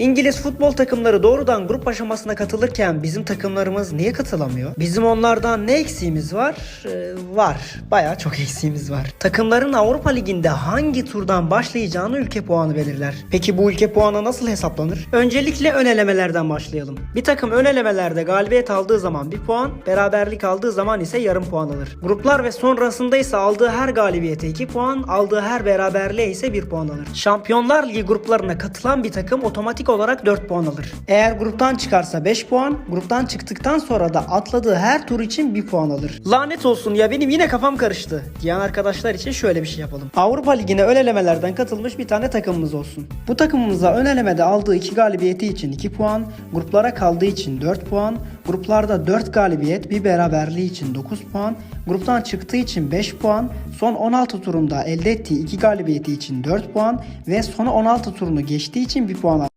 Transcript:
İngiliz futbol takımları doğrudan grup aşamasına katılırken bizim takımlarımız niye katılamıyor? Bizim onlardan ne eksiğimiz var? Ee, var. Bayağı çok eksiğimiz var. Takımların Avrupa Ligi'nde hangi turdan başlayacağını ülke puanı belirler. Peki bu ülke puanı nasıl hesaplanır? Öncelikle ön elemelerden başlayalım. Bir takım ön elemelerde galibiyet aldığı zaman bir puan, beraberlik aldığı zaman ise yarım puan alır. Gruplar ve sonrasında ise aldığı her galibiyete 2 puan, aldığı her beraberliğe ise 1 puan alır. Şampiyonlar Ligi gruplarına katılan bir takım otomatik olarak 4 puan alır. Eğer gruptan çıkarsa 5 puan, gruptan çıktıktan sonra da atladığı her tur için 1 puan alır. Lanet olsun ya benim yine kafam karıştı diyen arkadaşlar için şöyle bir şey yapalım. Avrupa Ligi'ne ön elemelerden katılmış bir tane takımımız olsun. Bu takımımıza ön elemede aldığı 2 galibiyeti için 2 puan, gruplara kaldığı için 4 puan, gruplarda 4 galibiyet, bir beraberliği için 9 puan, gruptan çıktığı için 5 puan, son 16 turunda elde ettiği 2 galibiyeti için 4 puan ve son 16 turunu geçtiği için 1 puan.